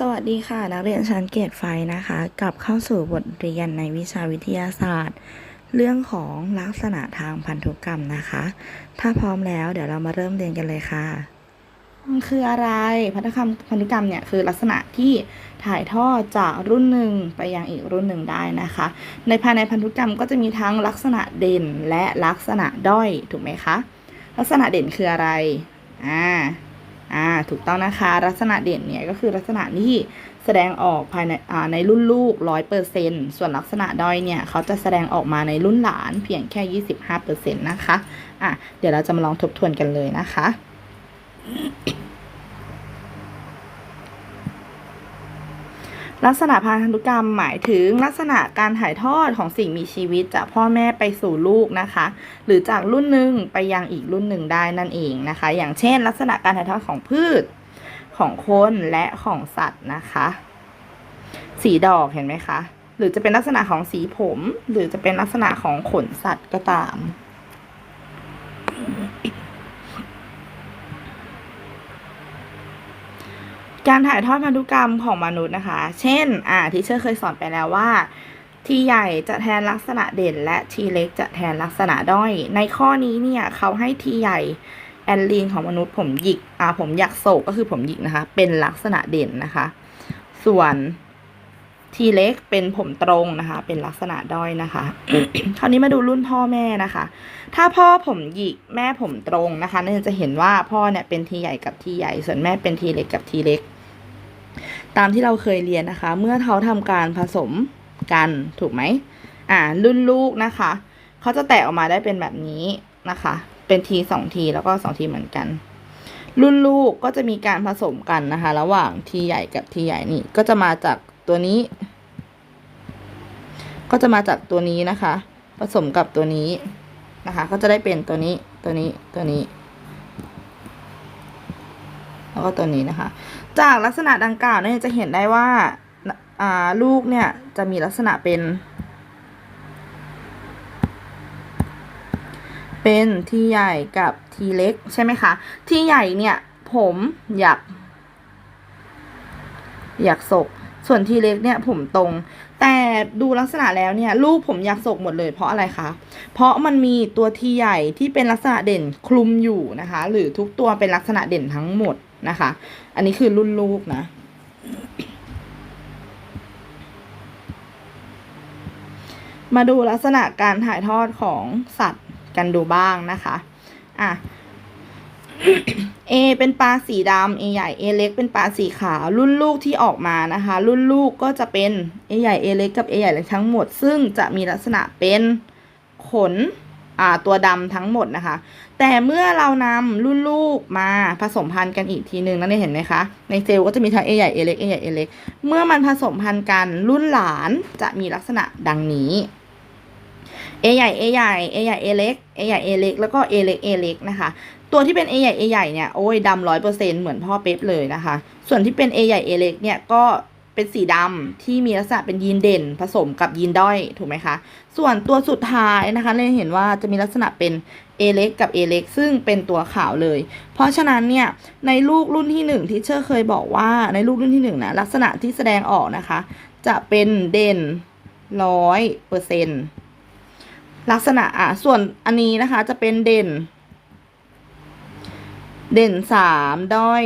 สวัสดีค่ะ นักเรียนชั้นเกรดไฟนะคะกลับเข้าสู่บทเรียนในวิชาวิทยาศาสตร์ เรื่องของลักษณะทางพันธุกรรมนะคะ ถ้าพร้อมแล้วเดี๋ยวเรามาเริ่มเรียนกันเลยค่ะมันคืออะไรพันธุกรรมพันธุกรรมเนี่ยคือลักษณะที่ถ่ายทอดจากรุ่นหนึ่งไปยังอีกรุ่นหนึ่งได้นะคะ ในภายในพันธุกรรมก็จะมีทั้งลักษณะเด่นและลักษณะด้อยถูกไหมคะลักษณะเด่นคืออะไรอ่า อ่าถูกต้องนะคะลักษณะเด่นเนี่ยก็คือลักษณะที่แสดงออกภายในอ่าในรุ่นลูกร้อยเปอร์เซ็นส่วนลักษณะด้อยเนี่ยเขาจะแสดงออกมาในรุ่นหลานเพียงแค่ยี่สิบห้าเปอร์เซ็นต์นะคะอะเดี๋ยวเราจะมาลองทบทวนกันเลยนะคะ ลักษณะพันธุกรรมหมายถึงลักษณะการถ่ายทอดของสิ่งมีชีวิตจากพ่อแม่ไปสู่ลูกนะคะ หรือจากรุ่นหนึ่งไปยังอีกรุ่นหนึ่งได้นั่นเองนะคะ อย่างเช่น ลักษณะการถ่ายทอดของพืชของคนและของสัตว์นะคะ สีดอกเห็นไหมคะ หรือจะเป็นลักษณะของสีผม หรือจะเป็นลักษณะของขนสัตว์ก็ตาม การถ่ายทอดพันธุกรรมของมนุษย์นะคะ เช่น อ่าที่เชอร์เคยสอนไปแล้วว่า ทีใหญ่จะแทนลักษณะเด่น และทีเล็กจะแทนลักษณะด้อย ในข้อนี้เนี่ยเขาให้ทีใหญ่แอนลีนของมนุษย์ผมหยิก อ่า ผมหยักโศกก็คือผมหยิกนะคะ เป็นลักษณะเด่นนะคะ ส่วนทีเล็กเป็นผมตรงนะคะ เป็นลักษณะด้อยนะคะ คราวนี้มาดูรุ่นพ่อแม่นะคะ ถ้าพ่อผมหยิกแม่ผมตรงนะคะเนี่ยจะเห็นว่าพ่อเนี่ยเป็นทีใหญ่กับทีใหญ่ ส่วนแม่เป็นทีเล็กกับทีเล็ก ตามที่เราเคยเรียนนะคะ เมื่อเขาทำการผสมกันถูกไหมอ่ารุ่นลูกนะคะ เขาจะแตกออกมาได้เป็นแบบนี้นะคะ เป็นทีสองทีแล้วก็สองทีเหมือนกัน รุ่นลูกก็จะมีการผสมกันนะคะ ระหว่างทีใหญ่กับทีใหญ่นี่ก็จะมาจากตัวนี้ ก็จะมาจากตัวนี้นะคะ ผสมกับตัวนี้นะคะ ก็จะได้เป็นตัวนี้ตัวนี้ตัวนี้ ก็ตัวนี้นะคะ จากลักษณะดังกล่าวเนี่ยจะเห็นได้ว่าอ่าลูกเนี่ยจะมีลักษณะเป็น เป็นทีใหญ่กับทีเล็กใช่ไหมคะ ทีใหญ่เนี่ยผมอยากอยากศก ส่วนทีเล็กเนี่ยผมตรง แต่ดูลักษณะแล้วเนี่ยลูกผมอยากศกหมดเลยเพราะอะไรคะ เพราะมันมีตัวทีใหญ่ที่เป็นลักษณะเด่นคลุมอยู่นะคะ หรือทุกตัวเป็นลักษณะเด่นทั้งหมด นะคะ อันนี้คือรุ่นลูกนะ มาดูลักษณะการถ่ายทอดของสัตว์กันดูบ้างนะคะอะ A เป็นปลาสีดำ A ใหญ่ A เล็กเป็นปลาสีขาว รุ่นลูกที่ออกมานะคะ รุ่นลูกก็จะเป็น A ใหญ่ A เล็กกับ A ใหญ่เล็กทั้งหมด ซึ่งจะมีลักษณะเป็นขน ตัวดำทั้งหมดนะคะ แต่เมื่อเรานำรุ่นลูกมาผสมพันธุ์กันอีกทีหนึ่งนั่นเองเห็นไหมคะ ในเซลล์ก็จะมีทั้ง A ใหญ่ A เล็ก A ใหญ่ A เล็ก เมื่อมันผสมพันธุ์กันรุ่นหลานจะมีลักษณะดังนี้ A ใหญ่ A ใหญ่ A ใหญ่ A เล็ก A ใหญ่ A เล็ก แล้วก็ A เล็ก A เล็กนะคะ ตัวที่เป็น A ใหญ่ A ใหญ่เนี่ย โอ้ยดำร้อยเปอร์เซ็นเหมือนพ่อเป๊ปเลยนะคะ ส่วนที่เป็น A ใหญ่ A เล็กเนี่ยก็ เป็นสีดำที่มีลักษณะเป็นยีนเด่นผสมกับยีนด้อยถูกไหมคะ ส่วนตัวสุดท้ายนะคะเราเห็นว่าจะมีลักษณะเป็น A เล็กกับ A เล็กซึ่งเป็นตัวขาวเลย เพราะฉะนั้นเนี่ยในลูกรุ่นที่หนึ่งที่เชอร์เคยบอกว่าในลูกรุ่นที่หนึ่งนะลักษณะที่แสดงออกนะคะ จะเป็นเด่นร้อยเปอร์เซ็นลักษณะอะส่วนอันนี้นะคะจะเป็นเด่น เด่นสามด้อย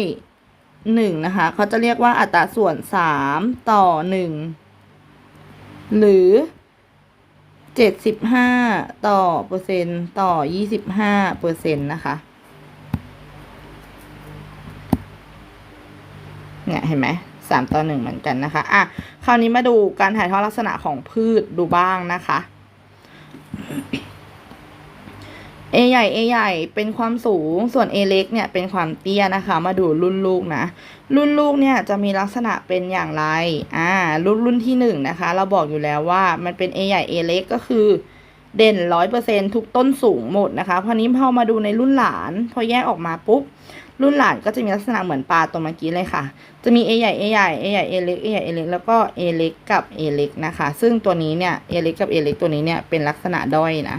หนึ่งนะคะ เขาจะเรียกว่าอัตราส่วนสามต่อหนึ่งหรือเจ็ดสิบห้าต่อเปอร์เซ็นต์ต่อยี่สิบห้าเปอร์เซ็นต์นะคะเนี่ยเห็นไหมสามต่อหนึ่งเหมือนกันนะคะ อะ คราวนี้มาดูการถ่ายทอดลักษณะของพืชดูบ้างนะคะ A ใหญ่ A ใหญ่เป็นความสูงส่วน A เล็กเนี่ยเป็นความเตี้ยนะคะ มาดูรุ่นลูกนะ รุ่นลูกเนี่ยจะมีลักษณะเป็นอย่างไรอ่ารุ่นรุ่นที่หนึ่งนะคะ เราบอกอยู่แล้วว่ามันเป็น A ใหญ่ A เล็กก็คือเด่นร้อยเปอร์เซ็นทุกต้นสูงหมดนะคะ พอนี้พอมาดูในรุ่นหลาน พอแยกออกมาปุ๊บ รุ่นหลานก็จะมีลักษณะเหมือนปลาตัวเมื่อกี้เลยค่ะ จะมี A ใหญ่ A ใหญ่ A ใหญ่ A เล็ก A ใหญ่ A เล็กแล้วก็ A เล็กกับ A เล็กนะคะ ซึ่งตัวนี้เนี่ย A เล็กกับ A เล็กตัวนี้เนี่ยเป็นลักษณะด้อยนะ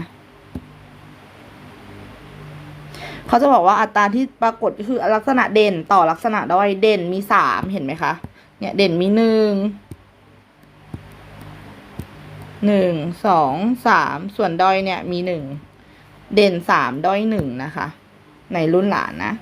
เขาจะบอกว่าอัตราที่ปรากฏก็คือลักษณะเด่นต่อลักษณะด้อยเด่นมีสามเห็นไหมคะเนี่ยเด่นมีหนึ่งหนึ่งสองสามส่วนด้อยเนี่ยมีหนึ่งเด่นสามด้อยหนึ่งนะคะ ในรุ่นหลานนะ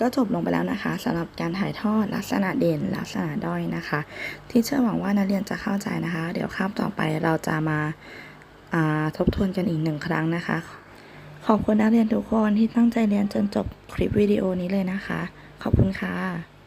ก็จบลงไปแล้วนะคะสำหรับการถ่ายทอดลักษณะเด่น ลักษณะด้อยนะคะที่เชื่อหวังว่านักเรียนจะเข้าใจนะคะ เดี๋ยวคาบต่อไปเราจะมาาทบทวนกันอีกหนึ่งครั้งนะคะ ขอบคุณนักเรียนทุกคนที่ตั้งใจเรียนจนจบคลิปวิดีโอนี้เลยนะคะ ขอบคุณค่ะ